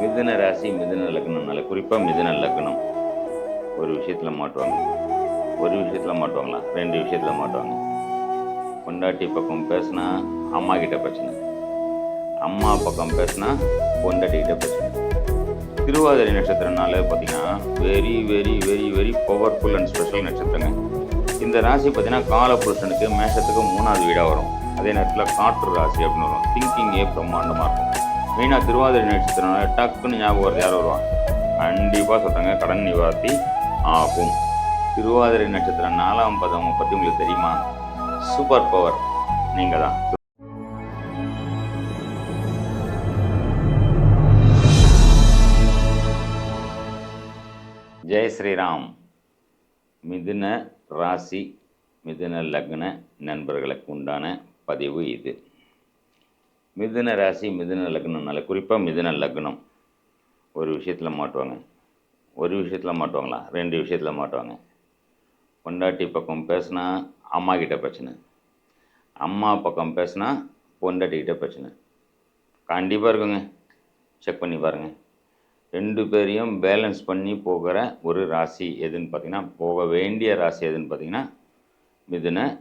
மிதுன ராசி மிதுன நல்ல குறிப்பாக மிதுன லக்னம். ஒரு விஷயத்தில் மாட்டுவாங்க. ஒரு விஷயத்தில் மாட்டுவாங்களா? ரெண்டு விஷயத்தில் மாட்டுவாங்க. பொண்டாட்டி பக்கம் பேசுனா அம்மா கிட்ட பிரச்சனை. அம்மா பக்கம் பேசுனா பொண்டாட்டி கிட்ட பிரச்சனை. திருவாதிரை நட்சத்திரனால பார்த்தீங்கன்னா very very very very powerful and special நட்சத்திரங்க. இந்த ராசி பார்த்தீங்கன்னா காலபுருஷனுக்கு மேஷத்துக்கு மூணாவது வீடாக வரும். அதே நேரத்தில் காற்று ராசி அப்படின்னு வரும். திங்கிங்கே பிரம்மாண்டமாக இருக்கும். மெயினாக திருவாதிரை நட்சத்திரனால டக்குன்னு ஞாபகம் வருது யார் வருவாங்க. கண்டிப்பாக சொல்கிறாங்க கடன் நிவார்த்தி ஆகும். திருவாதிரை நட்சத்திரம் நாலாம் பதம் பற்றி உங்களுக்கு தெரியுமா? சூப்பர் பவர் நீங்கள் தான் ஜெய் ஸ்ரீராம். மிதுன ராசி மிதுன லக்ன நண்பர்களுக்கு உண்டான பதிவு இது. மிதுன ராசி மிதுன லக்னம்னால குறிப்பாக மிதுன லக்னம். ஒரு விஷயத்தில் மாட்டுவாங்க. ஒரு விஷயத்தில் மாட்டுவாங்களா? ரெண்டு விஷயத்தில் மாட்டுவாங்க. பொண்டாட்டி பக்கம் பேசுனா அம்மா கிட்ட பிரச்சனை. அம்மா பக்கம் பேசுனா பொண்டாட்டிக்கிட்ட பிரச்சனை. கண்டிப்பாக இருக்குங்க. செக் பண்ணி பாருங்கள் ரெண்டு பேரையும் பேலன்ஸ் பண்ணி போகிற ஒரு ராசி எதுன்னு பார்த்தீங்கன்னா போக வேண்டிய ராசி எதுன்னு பார்த்தீங்கன்னா மிதுன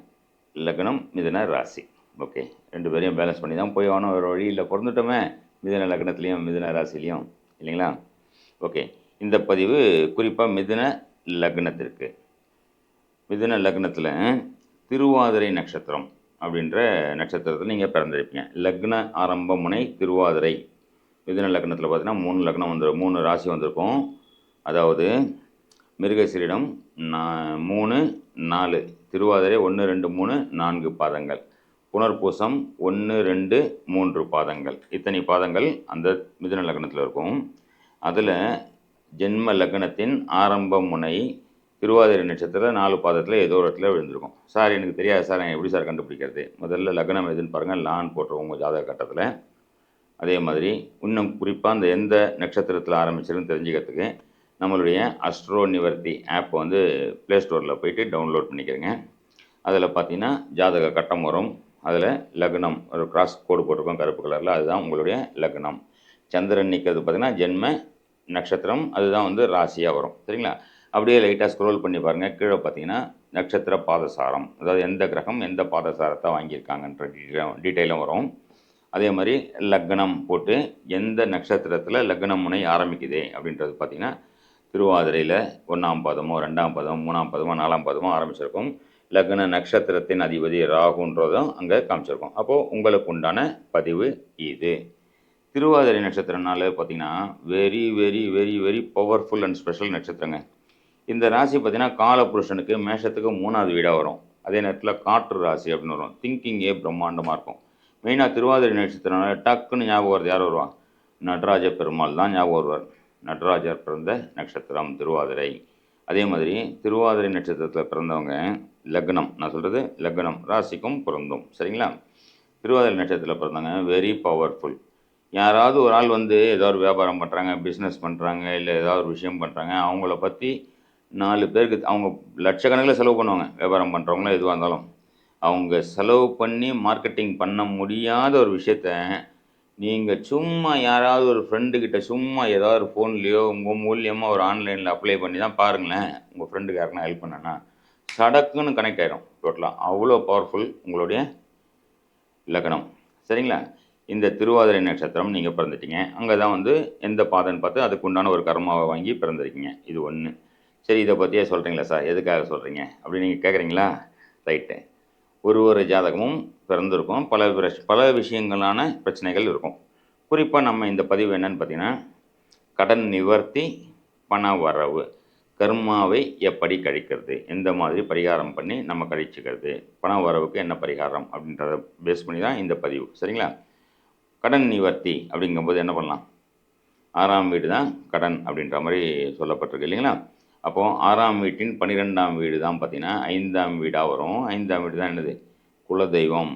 லக்னம் மிதுன ராசி. ஓகே ரெண்டு பேரையும் பேலன்ஸ் பண்ணி தான் போய் ஆகணும். ஒரு வழியில் பிறந்துட்டோமே மிதன லக்னத்துலேயும் மிதுன ராசிலையும் இல்லைங்களா? ஓகே இந்த பதிவு குறிப்பாக மிதுன லக்னத்திற்கு. மிதுன லக்னத்தில் திருவாதிரை நட்சத்திரம் அப்படின்ற நட்சத்திரத்தில் நீங்கள் பிறந்திருப்பீங்க. லக்ன ஆரம்ப முனை திருவாதிரை. மிதுன லக்னத்தில் பார்த்தீங்கன்னா மூணு லக்னம் வந்துடும் மூணு ராசி வந்திருக்கும். அதாவது மிருகசீரிடம் நா மூணு நாலு திருவாதிரை ஒன்று ரெண்டு மூணு நான்கு பாதங்கள். புனர்பூசம் ஒன்று ரெண்டு மூன்று பாதங்கள். இத்தனை பாதங்கள் அந்த மிதுன லக்னத்தில் இருக்கும். அதில் ஜென்ம லக்னத்தின் ஆரம்ப முனை திருவாதிரை நட்சத்திரத்தில் நாலு பாதத்தில் ஏதோ ஒரு இடத்துல விழுந்திருக்கும். சார் எனக்கு தெரியாது சார் நான் எப்படி சார் கண்டுபிடிக்கிறது? முதல்ல லக்னம் எதுன்னு பாருங்கள் லான் போட்டுருவோம் உங்கள் ஜாதக கட்டத்தில். அதே மாதிரி இன்னும் குறிப்பாக அந்த எந்த நட்சத்திரத்தில் ஆரம்பிச்சிருன்னு தெரிஞ்சுக்கிறதுக்கு நம்மளுடைய அஸ்ட்ரோ நிவர்த்தி ஆப் வந்து ப்ளே ஸ்டோரில் போயிட்டு டவுன்லோட் பண்ணிக்கிறேங்க. அதில் பார்த்தீங்கன்னா ஜாதக கட்டம் வரும். அதில் லக்னம் ஒரு கிராஸ் கோடு போட்டிருக்கோம் கருப்பு கலரில் அதுதான் உங்களுடைய லக்னம். சந்திரன் நிற்கிறது பார்த்தீங்கன்னா ஜென்ம நட்சத்திரம் அதுதான் வந்து ராசியாக வரும். சரிங்களா? அப்படியே லைட்டாக ஸ்க்ரோல் பண்ணி பாருங்கள் கீழே பார்த்தீங்கன்னா நட்சத்திர பாதசாரம். அதாவது எந்த கிரகம் எந்த பாதசாரத்தை வாங்கியிருக்காங்கன்ற டீட்டெயிலும் டீட்டெயிலும் வரும். அதே மாதிரி லக்னம் போட்டு எந்த நட்சத்திரத்தில் லக்னம் முனை ஆரம்பிக்குது அப்படின்றது பார்த்தீங்கன்னா திருவாதிரையில் ஒன்றாம் பதமோ ரெண்டாம் பதமோ மூணாம் பதமோ நாலாம் பதமோ ஆரம்பிச்சிருக்கும். லக்ன நட்சத்திரத்தின் அதிபதி ராகுன்றதும் அங்கே காமிச்சிருக்கோம். அப்போது உங்களுக்கு உண்டான பதிவு இது. திருவாதிரை நட்சத்திரனால பார்த்தீங்கன்னா very very very very powerful and special நட்சத்திரங்க. இந்த ராசி பார்த்தீங்கன்னா காலபுருஷனுக்கு மேஷத்துக்கு மூணாவது வீடாக வரும். அதே நேரத்தில் காற்று ராசி அப்படின்னு வரும். திங்கிங்கே பிரம்மாண்டமாக இருக்கும். மெயினாக திருவாதிரை நட்சத்திரனால டக்குன்னு ஞாபகம் வருது யார் வருவான் நடராஜ பெருமாள் தான் ஞாபகம் வருவார். நடராஜர் பிறந்த நட்சத்திரம் திருவாதிரை. அதே மாதிரி திருவாதிரை நட்சத்திரத்தில் பிறந்தவங்க லக்னம். நான் சொல்கிறது லக்னம். ராசிக்கும் பொருந்தும். சரிங்களா? திருவாதிரை நட்சத்திரத்தில் பிறந்தாங்க. வெரி பவர்ஃபுல் யாராவது ஒரு ஆள் வந்து ஏதோ ஒரு வியாபாரம் பண்ணுறாங்க பிஸ்னஸ் பண்ணுறாங்க இல்லை ஏதாவது ஒரு விஷயம் பண்ணுறாங்க அவங்கள பற்றி நாலு பேருக்கு அவங்க லட்சக்கணக்கில் செலவு பண்ணுவாங்க. வியாபாரம் பண்ணுறவங்களும் எதுவாக இருந்தாலும். அவங்க செலவு பண்ணி மார்க்கெட்டிங் பண்ண முடியாத ஒரு விஷயத்த நீங்கள் சும்மா யாராவது ஒரு ஃப்ரெண்டுக்கிட்ட சும்மா ஏதாவது ஒரு ஃபோன்லேயோ உங்கள் மூலியமாக ஒரு ஆன்லைனில் அப்ளை பண்ணி தான் பாருங்களேன். உங்கள் ஃப்ரெண்டுக்கு ஹெல்ப் பண்ணனா சடக்குன்னு கனெக்ட் ஆயிரும். டோட்டலாக அவ்வளோ பவர்ஃபுல் உங்களுடைய லக்னம் சரிங்களா? இந்த திருவாதிரை நட்சத்திரம் நீங்கள் பிறந்துட்டீங்க. அங்கே தான் வந்து எந்த பாதன்னு பார்த்து அதுக்கு உண்டான ஒரு கர்மாவை வாங்கி பிறந்திருக்கீங்க. இது ஒன்று சரி இதை பற்றியே சொல்கிறீங்களா சார் எதுக்காக சொல்கிறீங்க அப்படின்னு நீங்கள் கேட்குறீங்களா ரைட்டு ஒரு ஒரு ஜாதகமும் பிறந்திருக்கும். பல பல விஷயங்களான பிரச்சனைகள் இருக்கும். குறிப்பாக நம்ம இந்த பதிவு என்னன்னு பார்த்தீங்கன்னா கடன் நிவர்த்தி பண வரவு. கர்மாவை எப்படி கழிக்கிறது? எந்த மாதிரி பரிகாரம் பண்ணி நம்ம கழிச்சுக்கிறது? பண வரவுக்கு என்ன பரிகாரம்? அப்படின்றத பேஸ் பண்ணி தான் இந்த பதிவு. சரிங்களா? கடன் நிவர்த்தி அப்படிங்கும்போது என்ன பண்ணலாம்? ஆறாம் வீடு தான் கடன் அப்படின்ற மாதிரி சொல்லப்பட்டிருக்கு இல்லைங்களா? அப்போது ஆறாம் வீட்டின் பன்னிரெண்டாம் வீடு தான் பார்த்திங்கன்னா ஐந்தாம் வீடாக வரும். ஐந்தாம் வீடு தான் என்னது? குலதெய்வம்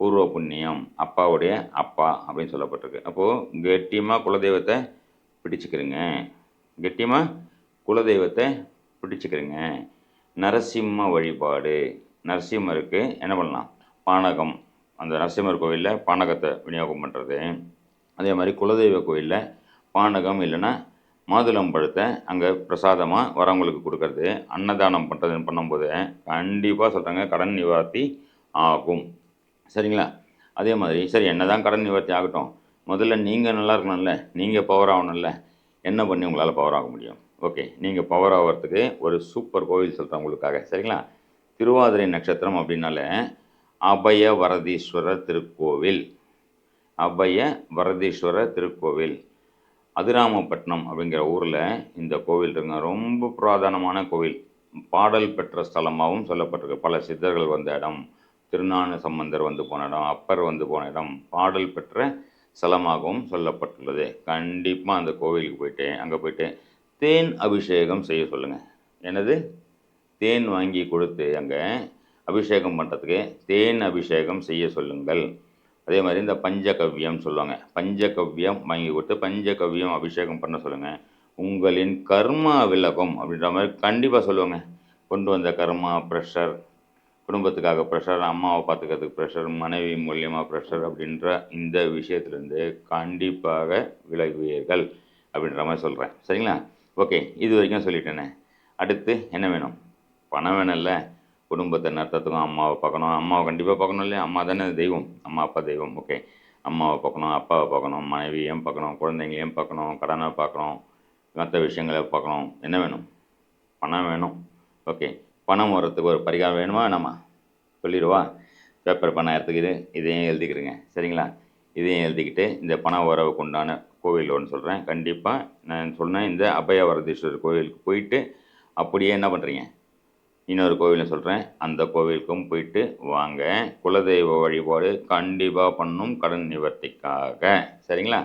பூர்வ புண்ணியம் அப்பாவுடைய அப்பா அப்படின்னு சொல்லப்பட்டிருக்கு. அப்போது கெட்டியமாக குலதெய்வத்தை பிடிச்சிக்கிறங்க. கெட்டியமாக குலதெய்வத்தை பிடிச்சிக்கிறங்க. நரசிம்ம வழிபாடு. நரசிம்மருக்கு என்ன பண்ணலாம்? பானகம். அந்த நரசிம்மர் கோவிலில் பானகத்தை விநியோகம் பண்ணுறது அதே மாதிரி குலதெய்வ கோயிலில் பானகம் இல்லைன்னா மாதுளம்பழத்தை அங்கே பிரசாதமாக வரவங்களுக்கு கொடுக்கறது. அன்னதானம் பண்ணுறதுன்னு பண்ணும்போது கண்டிப்பாக சொல்கிறாங்க கடன் நிவார்த்தி ஆகும். சரிங்களா? அதே மாதிரி சரி என்ன தான் கடன் நிவர்த்தி ஆகட்டும். முதல்ல நீங்கள் நல்லா இருக்கணும்ல. நீங்கள் பவர் ஆகணும்ல. என்ன பண்ணி உங்களால் பவர் ஆக முடியும்? ஓகே நீங்கள் பவர் ஆகிறதுக்கு ஒரு சூப்பர் கோவில் சொல்கிறேன் உங்களுக்காக. சரிங்களா? திருவாதிரை நட்சத்திரம் அப்படின்னாலே அபய வரதீஸ்வரர் திருக்கோவில். அபய வரதீஸ்வரர் திருக்கோவில். அதிராமப்பட்டினம் அப்படிங்கிற ஊரில் இந்த கோவில் இருக்குங்க. ரொம்ப புராதனமான கோவில். பாடல் பெற்ற ஸ்தலமாகவும் சொல்லப்பட்டிருக்கு. பல சித்தர்கள் வந்த இடம் திருநான சம்பந்தர் வந்து போன இடம் அப்பர் வந்து போன இடம் பாடல் பெற்ற ஸ்தலமாகவும் சொல்லப்பட்டுள்ளது. கண்டிப்பாக அந்த கோவிலுக்கு போயிட்டு அங்கே போயிட்டு தேன் அபிஷேகம் செய்ய சொல்லுங்கள் என்னது? தேன் வாங்கி கொடுத்து அங்கே அபிஷேகம் பண்ணுறதுக்கு தேன் அபிஷேகம் செய்ய சொல்லுங்கள். அதே மாதிரி இந்த பஞ்சகவ்யம் சொல்லுவாங்க. பஞ்சகவ்யம் வாங்கி கொடுத்து பஞ்சகவ்யம் அபிஷேகம் பண்ண சொல்லுங்கள் உங்களின் கர்மா விலகும் அப்படின்ற மாதிரி கண்டிப்பாக சொல்லுவாங்க. கொண்டு வந்த கர்மா ப்ரெஷர் குடும்பத்துக்காக ப்ரெஷர் அம்மாவை பார்த்துக்கிறதுக்கு ப்ரெஷர் மனைவி மூலியமாக ப்ரெஷர் அப்படின்ற இந்த விஷயத்துலேருந்து கண்டிப்பாக விலகுவீர்கள் அப்படின்ற மாதிரி சொல்கிறேன் சரிங்களா? ஓகே இது வரைக்கும் சொல்லிட்டேனே. அடுத்து என்ன வேணும்? பணம் வேணும்ல. குடும்பத்தை நடத்துறதுக்கும் அம்மாவை பார்க்கணும். அம்மாவை கண்டிப்பாக பார்க்கணும் இல்லையா? அம்மா தானே தெய்வம். அம்மா அப்பா தெய்வம். ஓகே. அம்மாவை பார்க்கணும் அப்பாவை பார்க்கணும் மனைவியையும் பார்க்கணும் குழந்தைங்களையும் பார்க்கணும் கடனை பார்க்கணும் மற்ற விஷயங்களை பார்க்கணும். என்ன வேணும்? பணம் வேணும். ஓகே. பணம் வர்றதுக்கு ஒரு பரிகாரம் வேணுமா வேணாமா? சொல்லிடுவா. பேப்பர் பணம் எடுத்துக்கிது இதையும் எழுதிக்கிறேங்க சரிங்களா? இதையும் எழுதிக்கிட்டு இந்த பண உறவுக்கு உண்டான கோவில் ஒன்று சொல்கிறேன் கண்டிப்பாக நான் சொன்னேன் இந்த அபயவரதீஸ்வரர் கோவிலுக்கு போயிட்டு அப்படியே என்ன பண்ணுறீங்க இன்னொரு கோவிலை சொல்கிறேன் அந்த கோவிலுக்கும் போயிட்டு வாங்க. குலதெய்வ வழிபாடு கண்டிப்பாக பண்ணும் கடன் நிவர்த்திக்காக. சரிங்களா?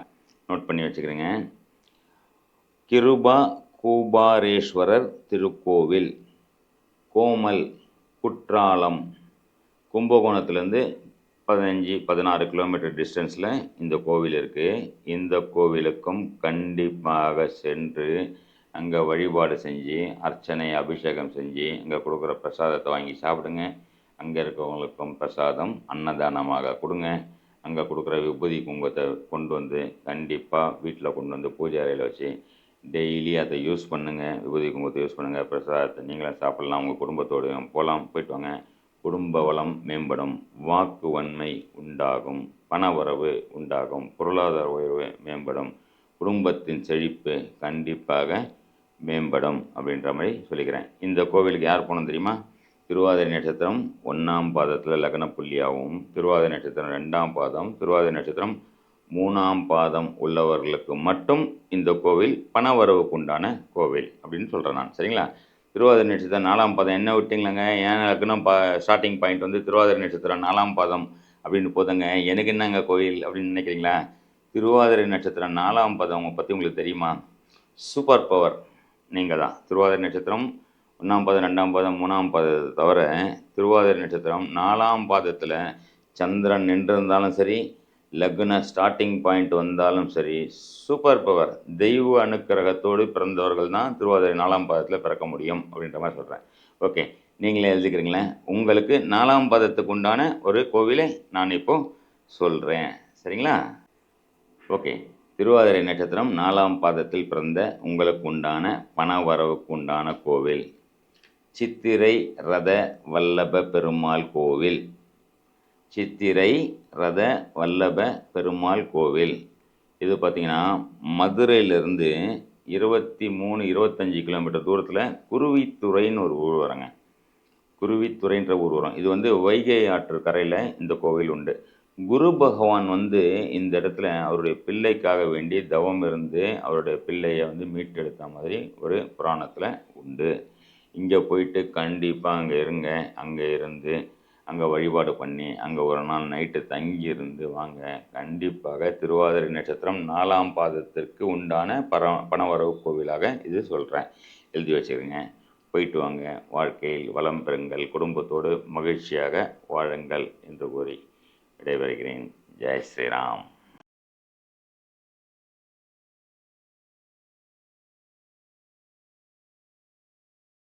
நோட் பண்ணி வச்சுக்கிறேங்க. கிருபா கூபாரேஸ்வரர் திருக்கோவில் கோமல் குற்றாலம் கும்பகோணத்துலேருந்து பதினஞ்சு பதினாறு கிலோமீட்டர் டிஸ்டன்ஸில் இந்த கோவில் இருக்குது இந்த கோவிலுக்கும் கண்டிப்பாக சென்று அங்கே வழிபாடு செஞ்சு அர்ச்சனை அபிஷேகம் செஞ்சு அங்கே கொடுக்குற பிரசாதத்தை வாங்கி சாப்பிடுங்க. அங்கே இருக்கவங்களுக்கும் பிரசாதம் அன்னதானமாக கொடுங்க. அங்கே கொடுக்குற விபூதி குங்குமத்தை கொண்டு வந்து கண்டிப்பாக வீட்டில் கொண்டு வந்து பூஜை அறையில் வச்சு டெய்லி அதை யூஸ் பண்ணுங்கள் விபூதி குங்குமத்தை யூஸ் பண்ணுங்கள் பிரசாதத்தை நீங்களும் சாப்பிட்லாம். உங்கள் குடும்பத்தோடு போகலாம் போயிட்டு வாங்க. குடும்ப வளம் மேம்படும். வாக்கு வன்மை உண்டாகும். பணவரவு உண்டாகும். பொருளாதார உயர்வு மேம்படும். குடும்பத்தின் செழிப்பு கண்டிப்பாக மேம்படும் அப்படின்ற மாதிரி சொல்லிக்கிறேன். இந்த கோவிலுக்கு யார் போனோம் தெரியுமா? திருவாதிரை நட்சத்திரம் ஒன்றாம் பாதத்தில் லக்ன புள்ளியாகவும் திருவாதிரை நட்சத்திரம் ரெண்டாம் பாதம் திருவாதிரை நட்சத்திரம் மூணாம் பாதம் உள்ளவர்களுக்கு மட்டும் இந்த கோவில் பணவரவுக்கு உண்டான கோவில் அப்படின்னு சொல்கிறேன் நான். சரிங்களா? திருவாதிரை நட்சத்திரம் நாலாம் பாதம். என்ன விட்டிங்களாங்க? ஏன் லக்னம் பா ஸ்டார்டிங் பாயிண்ட் வந்து திருவாதிரை நட்சத்திரம் நாலாம் பாதம் அப்படின்னு போதுங்க. எனக்கு என்னங்க கோயில் அப்படின்னு நினைக்கிறீங்களா? திருவாதிரை நட்சத்திரம் நாலாம் பாதம் பற்றி உங்களுக்கு தெரியுமா? சூப்பர் பவர் நீங்கள் தான் திருவாதிரை நட்சத்திரம் ஒன்றாம் பாதம் ரெண்டாம் பாதம் மூணாம் பாதத்தை தவிர திருவாதிரை நட்சத்திரம் நாலாம் பாதத்தில் சந்திரன் நின்றிருந்தாலும் சரி லக்ன ஸ்டார்டிங் பாயிண்ட் வந்தாலும் சரி சூப்பர் பவர் தெய்வ அனுக்கிரகத்தோடு பிறந்தவர்கள் தான் திருவாதிரை நாலாம் பாதத்தில் பிறக்க முடியும் அப்படின்ற மாதிரி சொல்கிறேன் ஓகே நீங்களே எழுதிக்கிறீங்களே உங்களுக்கு நாலாம் பாதத்துக்கு உண்டான ஒரு கோவிலை நான் இப்போது சொல்கிறேன் சரிங்களா? ஓகே திருவாதிரை நட்சத்திரம் நாலாம் பாதத்தில் பிறந்த உங்களுக்கு உண்டான பண வரவுக்கு உண்டான கோவில். சித்திரை ரத வல்லப பெருமாள் கோவில். சித்திரை ரத வல்லப பெருமாள் கோவில். இது பார்த்திங்கன்னா மதுரையிலேருந்து இருபத்தி மூணு இருபத்தஞ்சி கிலோமீட்டர் தூரத்தில் குருவித்துறைன்னு ஒரு ஊர் வரங்க. குருவித்துறைன்ற ஊர் வரும். இது வந்து வைகை ஆற்று கரையில் இந்த கோவில் உண்டு. குரு பகவான் வந்து இந்த இடத்துல அவருடைய பிள்ளைக்காக வேண்டி தவம் இருந்து அவருடைய பிள்ளையை வந்து மீட்டெடுத்த மாதிரி ஒரு புராணத்தில் உண்டு. இங்கே போயிட்டு கண்டிப்பாக அங்கே இருங்க அங்கே இருந்து அங்கே வழிபாடு பண்ணி அங்கே ஒரு நாள் நைட்டு தங்கி இருந்து வாங்க. கண்டிப்பாக திருவாதிரை நட்சத்திரம் நாலாம் பாதத்திற்கு உண்டான பர பணவரவு கோவிலாக இது சொல்கிறேன் எழுதி வச்சுருங்க. போயிட்டு வாங்க. வாழ்க்கையில் வளம் பெறுங்கள். குடும்பத்தோடு மகிழ்ச்சியாக வாழுங்கள் என்று கூறி விடைபெறுகிறேன். ஜெய் ஸ்ரீராம்.